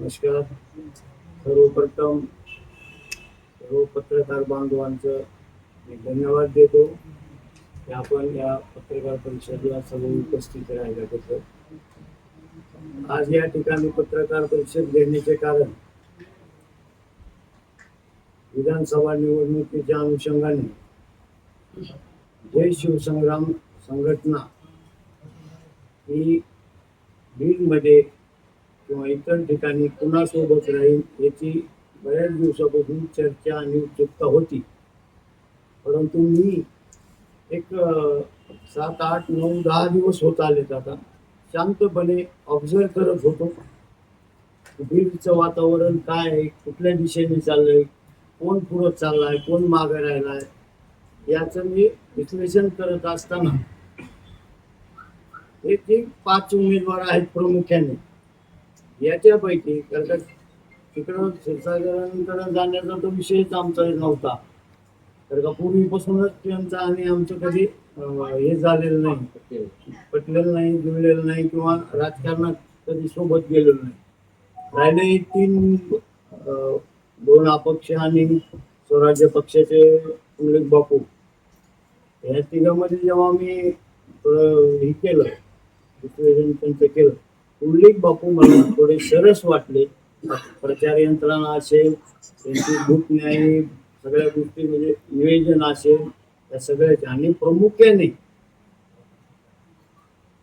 नमस्कार. सर्वप्रथम सर्व पत्रकार बांधवांचं मी धन्यवाद देतो की आपण या पत्रकार परिषदेला सर्व उपस्थित राहिल्याबद्दल. आज या ठिकाणी पत्रकार परिषद घेण्याचे कारण विधानसभा निवडणुकीच्या अनुषंगाने जय शिवसंग्राम संघटना ही बीडमध्ये किंवा इतर ठिकाणी कुणासोबत राहील याची बऱ्याच दिवसापासून चर्चा आणि उत्सुकता होती. परंतु मी एक सात आठ नऊ दहा दिवस होत आलेत आता. शांतपणे ऑब्झर्व करत होतो. बीडचं वातावरण काय आहे? कुठल्या दिशेने चाललंय? कोण पुढं चाललाय? कोण मागे राहिलाय? याचं मी विश्लेषण करत असताना एक एक पाच उमेदवार आहेत प्रामुख्याने. याच्यापैकी कारण का तिकडं क्षीरसागरांकडे जाण्याचा तो विषयच आमचा नव्हता. तर का पूर्वीपासूनच त्यांचा आणि आमचं कधी हे झालेलं नाही. पटलेलं नाही जुळलेलं नाही किंवा राजकारणात कधी सोबत गेलेलं नाही. राहिले तीन दोन अपक्ष आणि स्वराज्य पक्षाचे उल्लेख बापू. या तिघांमध्ये जेव्हा मी थोडं हे केलं त्यांचं केलं पुंडलिक बापू मला थोडे सरस वाटले. प्रचार यंत्रणा असेल त्यांची भूक न्याय सगळ्या गोष्टी म्हणजे निवेदन असेल त्या सगळ्याचे. आणि प्रामुख्याने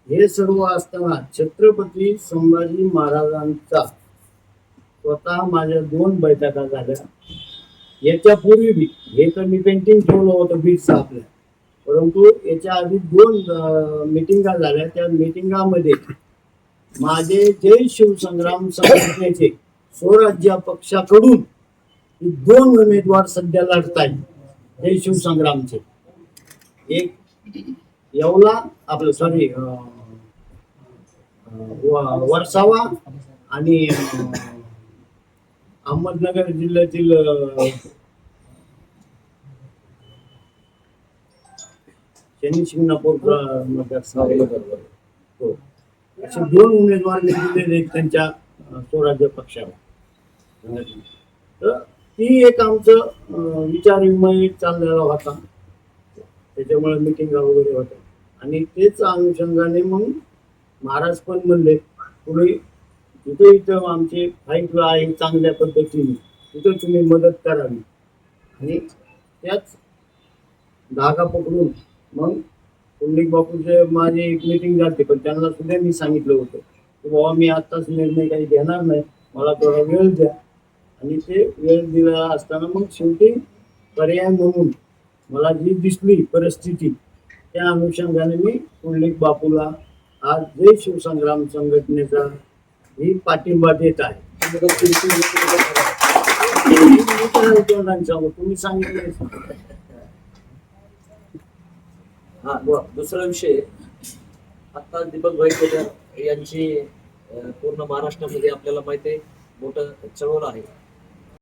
हे सर्व असताना छत्रपती संभाजी महाराजांचा स्वतः माझ्या दोन बैठका झाल्या. याच्या पूर्वी बी हे तर मी पेंटिंग ठेवलं होतं बीच आपल्या. परंतु याच्या आधी दोन मिटिंगा झाल्या. त्या मिटिंगामध्ये माझे जय शिवसंग्राम संघटनेचे स्वराज्य पक्षाकडून दोन उमेदवार सध्या लढत आहेत जय शिवसंग्रामचे एक येवला आपलं सॉरी वर्सावा आणि अहमदनगर जिल्ह्यातील शनी शिंगणापूर मतदारसंघ. असे दोन उमेदवार निवडलेले आहेत त्यांच्या स्वराज्य पक्षाला तर ती एक आमचं विचार विमय चाललेला होता. त्याच्यामुळे मिटिंग वगैरे होत्या. आणि तेच अनुषंगाने मग महाराज पण म्हणले पुढे जिथे इथं आमचे फाईट आहे चांगल्या पद्धतीने तिथं तुम्ही मदत करावी. आणि त्याच धागा पकडून मग पुंडलिक बापूचे माझी एक मिटिंग झाली पण त्यांना सुद्धा मी सांगितलं होतं की बाबा मी आत्ताच निर्णय काही घेणार नाही मला थोडा वेळ द्या. आणि ते वेळ दिला असताना मग शेवटी पर्याय म्हणून मला जी दिसली परिस्थिती त्या अनुषंगाने मी पुंडलिक बापूला आज जय शिवसंग्राम संघटनेचा ही पाठिंबा देत आहे. तुम्ही सांगितलं हा दुसरा विषय आता दीपक भाई केदार यांची पूर्ण महाराष्ट्रामध्ये आपल्याला माहिती आहे मोठं चळवळ आहे.